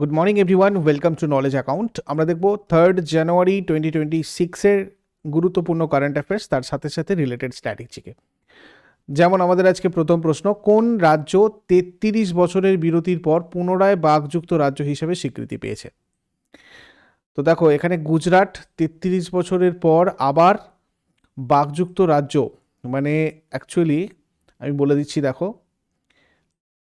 Good morning everyone welcome to knowledge account আমরা দেখব third January twenty twenty সিক্সের গুরুত্বপূর্ণ কারেন্ট অ্যাফেয়ার্স তার সাথে সাথে রিলেটেড স্ট্র্যাটেজিকে যেমন আমাদের আজকে প্রথম প্রশ্ন, কোন রাজ্য তেত্রিশ বছরের বিরতির পর পুনরায় বাঘযুক্ত রাজ্য হিসেবে স্বীকৃতি পেয়েছে? তো দেখো, এখানে গুজরাট তেত্রিশ বছরের পর আবার বাঘযুক্ত রাজ্য মানে অ্যাকচুয়ালি আমি বলে দিচ্ছি, দেখো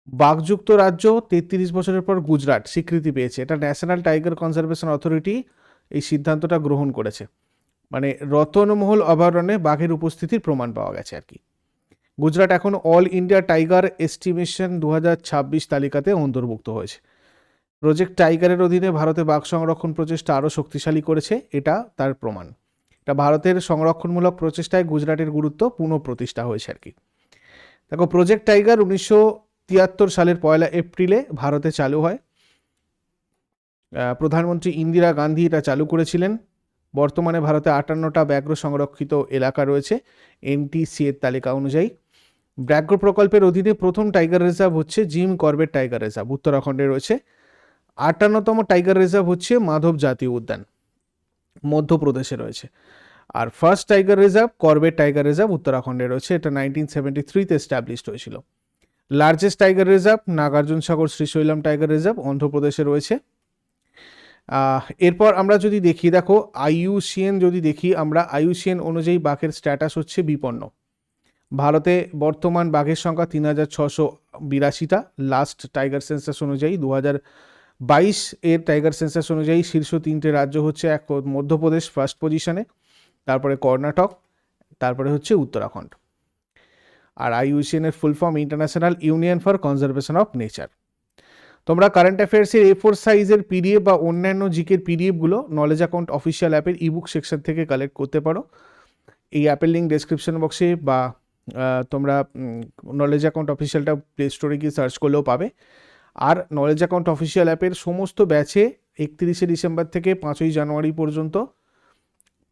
বাঘযুক্ত রাজ্য তেত্রিশ বছরের পর গুজরাট স্বীকৃতি পেয়েছে। এটা ন্যাশনাল টাইগার কনজারভেশন অথরিটি এই সিদ্ধান্তটা গ্রহণ করেছে। মানে রতনমহল অভয়ারণ্যে বাঘের উপস্থিতির প্রমাণ পাওয়া গেছে আর কি। গুজরাট এখন অল ইন্ডিয়া টাইগার এস্টিমেশন দু তালিকাতে অন্তর্ভুক্ত হয়েছে। প্রজেক্ট টাইগারের অধীনে ভারতে বাঘ সংরক্ষণ প্রচেষ্টা আরও শক্তিশালী করেছে, এটা তার প্রমাণ। এটা ভারতের সংরক্ষণমূলক প্রচেষ্টায় গুজরাটের গুরুত্ব পুনঃপ্রতিষ্ঠা হয়েছে আর কি। দেখো প্রজেক্ট টাইগার উনিশশো তিয়াত্তর সালের পয়লা এপ্রিলে ভারতে চালু হয়। প্রধানমন্ত্রী ইন্দিরা গান্ধী এটা চালু করেছিলেন। বর্তমানে ভারতে আটান্নটা ব্যাঘ্র সংরক্ষিত এলাকা রয়েছে, এনটিসি এর তালিকা অনুযায়ী। ব্যাঘ্র প্রকল্পের অধীনে প্রথম টাইগার রিজার্ভ হচ্ছে জিম করবেট টাইগার রিজার্ভ, উত্তরাখণ্ডে রয়েছে। আটান্নতম টাইগার রিজার্ভ হচ্ছে মাধব জাতীয় উদ্যান, মধ্যপ্রদেশে রয়েছে। আর first tiger reserve Corbett tiger reserve উত্তরাখণ্ডে রয়েছে, এটা নাইনটিন সেভেন্টি থ্রিতে এস্টাবলিশড হয়েছিল। Largest tiger reserve Nagarjuna Sagar Srisailam tiger reserve অন্ধ্রপ্রদেশে রয়েছে। এরপর আমরা যদি দেখি, দেখো আইইউসিএন যদি দেখি, আমরা আইইউসিএন অনুযায়ী বাঘের স্ট্যাটাস হচ্ছে বিপন্ন। ভারতে বর্তমান বাঘের সংখ্যা তিন হাজার ছশো বিরাশিটা। লাস্ট টাইগার সেন্সাস অনুযায়ী দু হাজার বাইশ, এর টাইগার সেন্সাস অনুযায়ী শীর্ষ তিনটে রাজ্য হচ্ছে এক মধ্যপ্রদেশ ফার্স্ট পজিশনে তারপরে কর্ণাটক, তারপরে হচ্ছে উত্তরাখণ্ড। আর আইইউসিএন এর full form international union for conservation of nature তোমরা কারেন্ট অ্যাফেয়ার্সের এ ফোর সাইজের পিডিএফ বা অন্যান্য জিকের পিডিএফগুলো নলেজ অ্যাকাউন্ট অফিসিয়াল অ্যাপের ইবুক সেকশন থেকে কালেক্ট করতে পারো। এই অ্যাপের লিঙ্ক ডেসক্রিপশন বক্সে বা তোমরা নলেজ অ্যাকাউন্ট অফিসিয়ালটা প্লে স্টোরে গিয়ে সার্চ করলেও পাবে। আর নলেজ অ্যাকাউন্ট অফিসিয়াল অ্যাপের সমস্ত ব্যাচে একত্রিশে ডিসেম্বর থেকে পাঁচই জানুয়ারি পর্যন্ত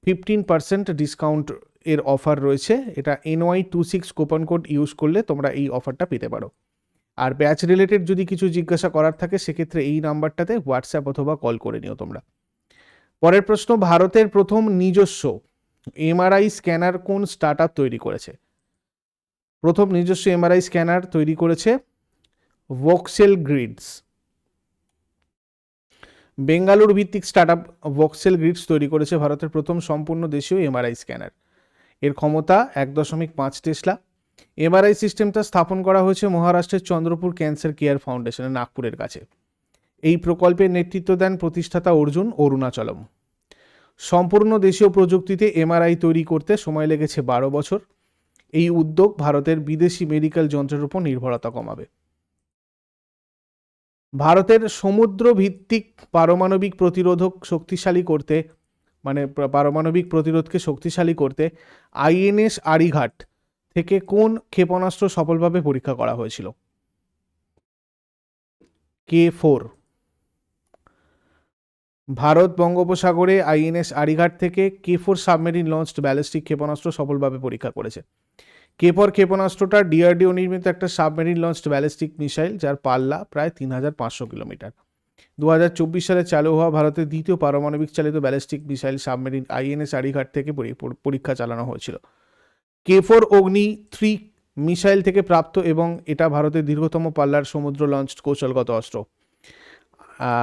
ফিফটিন পার্সেন্ট ডিসকাউন্ট এর অফার রয়েছে। এটা NY two six coupon code use করলে তোমরা এই অফারটা পেতে পারো। আর ব্যাচ রিলেটেড যদি কিছু জিজ্ঞাসা করার থাকে, সেক্ষেত্রে এই নাম্বারটাতে হোয়াটসঅ্যাপ অথবা কল করে নিও তোমরা। পরের প্রশ্ন, ভারতের প্রথম নিজস্ব এমআরআই স্ক্যানার কোন স্টার্ট তৈরি করেছে? প্রথম নিজস্ব এমআরআই স্ক্যানার তৈরি করেছে ভোক্সেল গ্রিডস বেঙ্গালুর ভিত্তিক স্টার্ট আপ ভোক্সেল গ্রিডস তৈরি করেছে ভারতের প্রথম সম্পূর্ণ দেশীয় এমআরআই স্ক্যানার এর ক্ষমতা এক দশমিক পাঁচ টেসলা। এমআরআই সিস্টেমটা স্থাপন করা হয়েছে মহারাষ্ট্রের চন্দ্রপুর ক্যান্সার কেয়ার ফাউন্ডেশনে নাগপুরের কাছে। এই প্রকল্পের নেতৃত্ব দেন প্রতিষ্ঠাতা অর্জুন অরুণাচলম। সম্পূর্ণ দেশীয় প্রযুক্তিতে এমআরআই তৈরি করতে সময় লেগেছে বারো বছর। এই উদ্যোগ ভারতের বিদেশি মেডিকেল যন্ত্রের উপর নির্ভরতা কমাবে। ভারতের সমুদ্র ভিত্তিক পারমাণবিক প্রতিরোধক শক্তিশালী করতে মানে পারমাণবিক প্রতিরোধকে শক্তিশালী করতে আইএনএস আরিঘাট থেকে কোন ক্ষেপণাস্ত্র সফলভাবে পরীক্ষা করা হয়েছিল? K four. ভারত বঙ্গোপসাগরে আইএনএস আরিঘাট থেকে K four submarine launched ballistic ক্ষেপণাস্ত্র সফলভাবে পরীক্ষা করেছে। কে ফোর ক্ষেপণাস্ত্রটা ডিআরডিও নির্মিত একটা সাবমেরিন লঞ্চড ব্যালিস্টিক মিসাইল, যার পাল্লা প্রায় তিন হাজার পাঁচশো কিলোমিটার। দু হাজার চব্বিশ সালে চালু হওয়া ভারতের দ্বিতীয় পারমাণবিক চালিত ballistic missile submarine INS Arighaat থেকে পরীক্ষা চালানো হয়েছিল। K four Agni three missile থেকে প্রাপ্ত এবং এটা ভারতের দীর্ঘতম পাল্লার সমুদ্র লঞ্চ কৌশলগত অস্ত্র।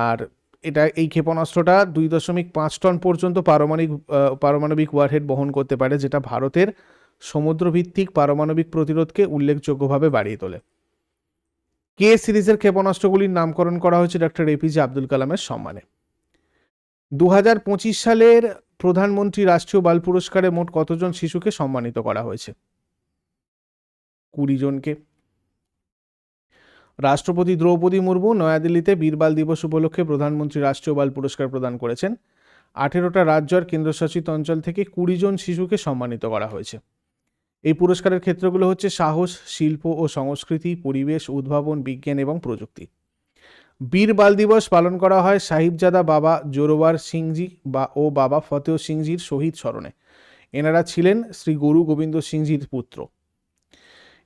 আর এটা, এই ক্ষেপণাস্ত্রটা দুই দশমিক পাঁচ টন পর্যন্ত পারমাণবিক পারমাণবিক ওয়ারহেড বহন করতে পারে, যেটা ভারতের সমুদ্রভিত্তিক পারমাণবিক প্রতিরোধকে উল্লেখযোগ্যভাবে বাড়িয়ে তোলে। কে সিরিজের ক্ষেপণাস্ত্রগুলির নামকরণ করা হয়েছে ডক্টর এপিজে আব্দুল কালামের সম্মানে? দু হাজার পঁচিশ সালের প্রধানমন্ত্রী রাষ্ট্রীয় বাল পুরস্কারে মোট কতজন শিশুকে সম্মানিত করা হয়েছে? কুড়ি জনকে। রাষ্ট্রপতি দ্রৌপদী মুর্মু নয়াদিল্লিতে বীরবাল দিবস উপলক্ষে প্রধানমন্ত্রী রাষ্ট্রীয় বাল পুরস্কার প্রদান করেছেন। আঠেরোটা রাজ্য আর কেন্দ্রশাসিত অঞ্চল থেকে কুড়ি জন শিশুকে সম্মানিত করা হয়েছে। এই পুরস্কারের ক্ষেত্রগুলো হচ্ছে সাহস, শিল্প ও সংস্কৃতি, পরিবেশ, উদ্ভাবন, বিজ্ঞান এবং প্রযুক্তি। বীর বাল দিবস পালন করা হয় সাহিবজাদা বাবা জোরোয়ার সিংজি বা ও বাবা ফতেহ সিংজির শহীদ স্মরণে। এনারা ছিলেন শ্রী গুরু গোবিন্দ সিংজির পুত্র।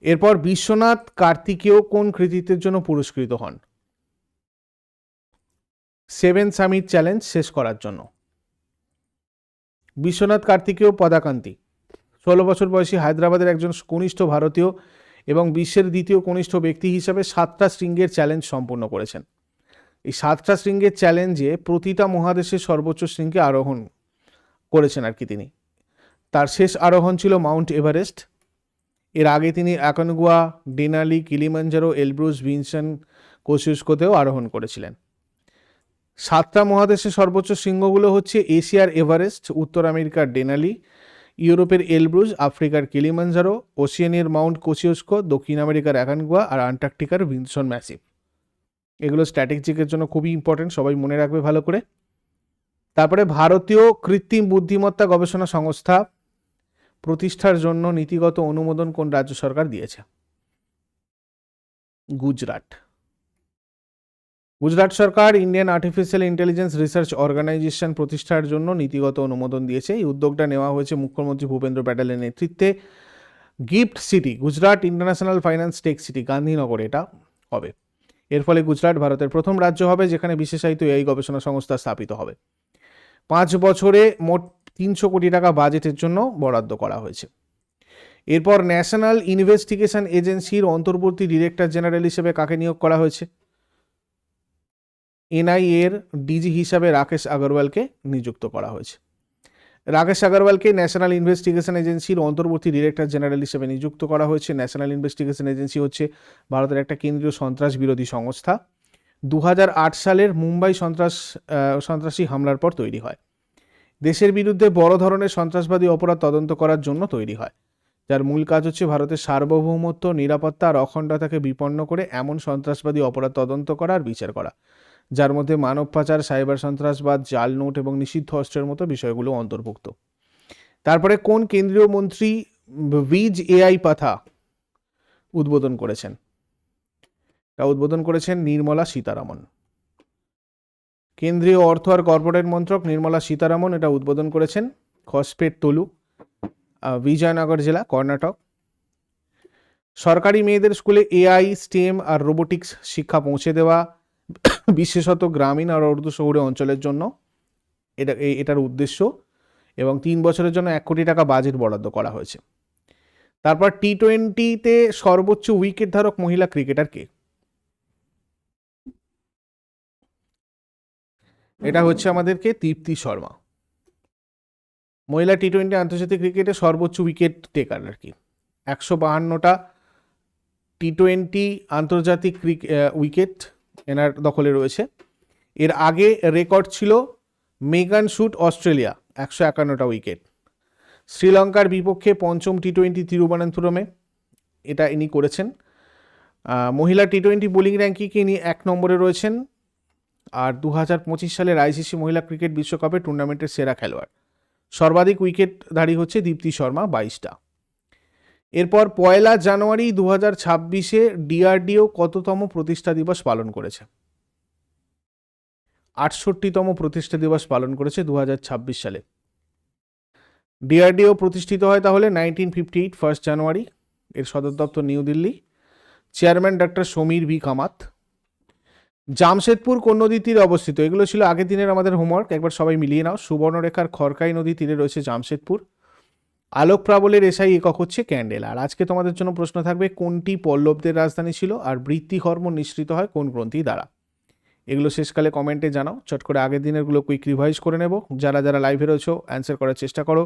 এরপর বিশ্বনাথ কার্তিকেয় কোন কৃতিত্বের জন্য পুরস্কৃত হন? সেভেন সামিট চ্যালেঞ্জ শেষ করার জন্য। বিশ্বনাথ কার্তিকেয় পদাকান্তি। ষোলো বছর বয়সী হায়দ্রাবাদের একজন কনিষ্ঠ ভারতীয় এবং বিশ্বের দ্বিতীয় কনিষ্ঠ ব্যক্তি হিসাবে সাতটা শৃঙ্গের চ্যালেঞ্জ সম্পন্ন করেছেন। এই সাতটা শৃঙ্গের চ্যালেঞ্জে প্রতিটা মহাদেশের সর্বোচ্চ শৃঙ্গে আরোহণ করেছেন আর কি তিনি। তার শেষ আরোহণ ছিল মাউন্ট এভারেস্ট। এর আগে তিনি Aconcagua, Denali, Kilimanjaro, Elbrus, Vinson, কোসিউস্কোতেও আরোহণ করেছিলেন। সাতটা মহাদেশের সর্বোচ্চ শৃঙ্গগুলো হচ্ছে এশিয়ার এভারেস্ট, উত্তর আমেরিকার ডেনালি ইউরোপের এলব্রুজ, আফ্রিকার কিলিমাঞ্জারো ওশিয়ানিয়ার মাউন্ট কোসিউস্কো দক্ষিণ আমেরিকার অ্যাকানগুয়া আর আন্টার্কটিকার ভিনসন ম্যাসিভ। এগুলো স্ট্র্যাটেজিকের জন্য খুবই ইম্পর্টেন্ট সবাই মনে রাখবে ভালো করে। তারপরে ভারতীয় কৃত্রিম বুদ্ধিমত্তা গবেষণা সংস্থা প্রতিষ্ঠার জন্য নীতিগত অনুমোদন কোন রাজ্য সরকার দিয়েছে? গুজরাট। গুজরাট সরকার Indian artificial intelligence research organisation প্রতিষ্ঠার জন্য নীতিগত অনুমোদন দিয়েছে। এই উদ্যোগটা নেওয়া হয়েছে মুখ্যমন্ত্রী ভূপেন্দ্র প্যাটেলের নেতৃত্বে gift city, Gujarat international finance tech city, Gandhinagar এটা হবে। এর ফলে গুজরাট ভারতের প্রথম রাজ্য হবে যেখানে বিশেষায়িত এই গবেষণা সংস্থা স্থাপিত হবে। পাঁচ বছরে মোট তিনশো কোটি টাকা বাজেটের জন্য বরাদ্দ করা হয়েছে। এরপর ন্যাশনাল ইনভেস্টিগেশন এজেন্সির অন্তর্বর্তী ডিরেক্টর জেনারেল হিসেবে কাকে নিয়োগ করা হয়েছে? এনআইএ এর ডিজি হিসাবে রাকেশ আগরওয়ালকে নিযুক্ত করা হয়েছে। রাকেশ আগরওয়ালকে ন্যাশনাল ইনভেস্টিগেশন এজেন্সির অন্তর্বর্তী ডিরেক্টর জেনারেল হিসেবে নিযুক্ত করা হয়েছে। ন্যাশনাল ইনভেস্টিগেশন এজেন্সি হচ্ছে ভারতের একটা কেন্দ্রীয় সন্ত্রাস বিরোধী সংস্থা। দু হাজার আট সালের মুম্বাই সন্ত্রাস সন্ত্রাসী হামলার পর তৈরি হয়। দেশের বিরুদ্ধে বড় ধরনের সন্ত্রাসবাদী অপরাধ তদন্ত করার জন্য তৈরি হয়। যার মূল কাজ হচ্ছে ভারতের সার্বভৌমত্ব, নিরাপত্তা আর অখণ্ডতাকে বিপন্ন করে এমন সন্ত্রাসবাদী অপরাধ তদন্ত করা আর বিচার করা। যার মধ্যে মানব পাচার সাইবার সন্ত্রাসবাদ, জাল নোট এবং নিষিদ্ধ অস্ত্রের মতো বিষয়গুলো অন্তর্ভুক্ত। তারপরে কোন কেন্দ্রীয় মন্ত্রী ভিজ এআই পাথা উদ্বোধন করেছেন? তা উদ্বোধন করেছেন নির্মলা সীতারামন। কেন্দ্রীয় অর্থ আর কর্পোরেট মন্ত্রক নির্মলা সীতারামন এটা উদ্বোধন করেছেন খসপেট তলু বিজয়নগর জেলা, কর্ণাটক। সরকারি মেয়েদের স্কুলে এআই, স্টেম আর রোবোটিক্স শিক্ষা পৌঁছে দেওয়া বিশেষত গ্রামীণ আর অর্ধ শহুরে অঞ্চলের জন্য এটা এটার উদ্দেশ্য এবং তিন বছরের জন্য এক কোটি টাকা বাজেট বরাদ্দ করা হয়েছে। তারপর টি টোয়েন্টিতে সর্বোচ্চ উইকেট ধারক মহিলা ক্রিকেটার কে? এটা হচ্ছে আমাদেরকে তৃপ্তি শর্মা। মহিলা টি টোয়েন্টি আন্তর্জাতিক ক্রিকেটে সর্বোচ্চ উইকেট টেকার আর কি। একশো বাহান্নটা টি টোয়েন্টি আন্তর্জাতিক উইকেট এনার দখলে রয়েছে। এর আগে রেকর্ড ছিল মেগান শুট অস্ট্রেলিয়া, একশো একান্নটা উইকেট। শ্রীলঙ্কার বিপক্ষে পঞ্চম টি টোয়েন্টি তিরুবনন্তপুরমে এটা ইনি করেছেন। মহিলা টি টোয়েন্টি বোলিং র্যাঙ্কিংয়ে ইনি এক নম্বরে রয়েছেন। আর দু হাজার পঁচিশ সালের আইসিসি মহিলা ক্রিকেট বিশ্বকাপে টুর্নামেন্টের সেরা খেলোয়াড়। সর্বাধিক উইকেটধারী হচ্ছে দীপ্তি শর্মা, বাইশটা। এরপর পয়লা জানুয়ারি দু হাজার ছাব্বিশে ডিআরডিও কততম প্রতিষ্ঠা দিবস পালন করেছে? আটষট্টিতম প্রতিষ্ঠা দিবস পালন করেছে দু হাজার ছাব্বিশ সালে। ডিআরডিও প্রতিষ্ঠিত হয় তাহলে nineteen fifty eight, first January, এর সদর দপ্তর New Delhi. Chairman doctor Samir V Kamat. Jamshedpur কোন নদীর তীরে অবস্থিত? এগুলো ছিল আগের দিনের আমাদের হোমওয়ার্ক। একবার সবাই মিলিয়ে নাও। সুবর্ণরেখার খড়কাই নদী তীরে রয়েছে জামশেদপুর। আলোক প্রাবলের এসআই একক হচ্ছে ক্যান্ডেল। আর আজকে তোমাদের জন্য প্রশ্ন থাকবে, কোনটি পল্লবদের রাজধানী ছিল আর বৃত্তি হরমোন নিঃসৃত হয় কোন গ্রন্থি দ্বারা? এগুলো শেষকালে কমেন্টে জানাও। চট করে আগের দিনেরগুলো কুইক রিভাইজ করে নেব। যারা যারা লাইভে রয়েছো অ্যান্সার করার চেষ্টা করো।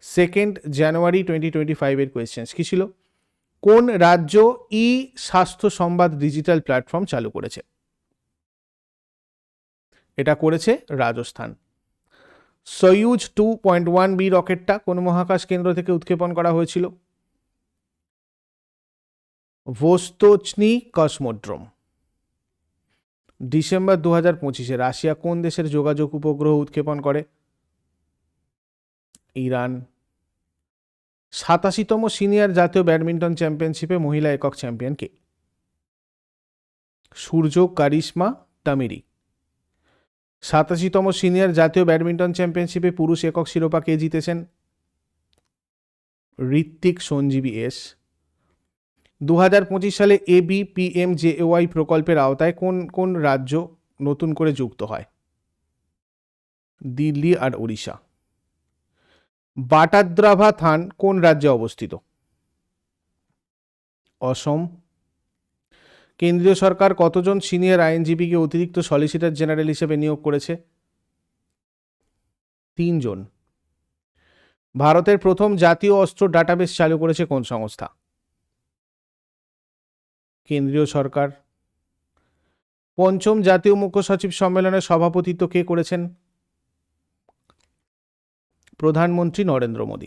সেকেন্ড জানুয়ারি টোয়েন্টি টোয়েন্টি ফাইভের কোয়েশ্চেন্স কী ছিল? কোন রাজ্য ই স্বাস্থ্য সংবাদ ডিজিটাল প্ল্যাটফর্ম চালু করেছে? এটা করেছে Rajasthan. Soyuz two point one B রকেটটা কোন মহাকাশ কেন্দ্র থেকে উৎক্ষেপণ করা হয়েছিল? ভোস্তোচনি কসমোড্রোম। ডিসেম্বর দু হাজার পঁচিশে রাশিয়া কোন দেশের যোগাযোগ উপগ্রহ উৎক্ষেপণ করে? ইরান। সাতাশিতম সিনিয়র জাতীয় ব্যাডমিন্টন চ্যাম্পিয়নশিপে মহিলা একক চ্যাম্পিয়ন কে? সূর্য কারিশমা তামিরি সাতাশিতম সিনিয়র জাতীয় ব্যাডমিন্টন চ্যাম্পিয়নশিপে পুরুষ একক শিরোপা কে জিতেছেন? ঋত্বিক সঞ্জীবী এস। দু হাজার পঁচিশ সালে এবিপিএম জেওয়াই প্রকল্পের আওতায় কোন কোন রাজ্য নতুন করে যুক্ত হয়? দিল্লি আর উড়িষ্যা বাটাদ্রাভা থান কোন রাজ্যে অবস্থিত? অসম কেন্দ্রীয় সরকার কতজন সিনিয়র আইনজীবীকে অতিরিক্ত সলিসিটর জেনারেল হিসেবে নিয়োগ করেছে? তিনজন। ভারতের প্রথম জাতীয় অস্ত্র ডাটাবেস চালু করেছে কোন সংস্থা? কেন্দ্রীয় সরকার। পঞ্চম জাতীয় মুখ্য সচিব সম্মেলনের সভাপতিত্ব কে করেছেন? প্রধানমন্ত্রী নরেন্দ্র মোদী।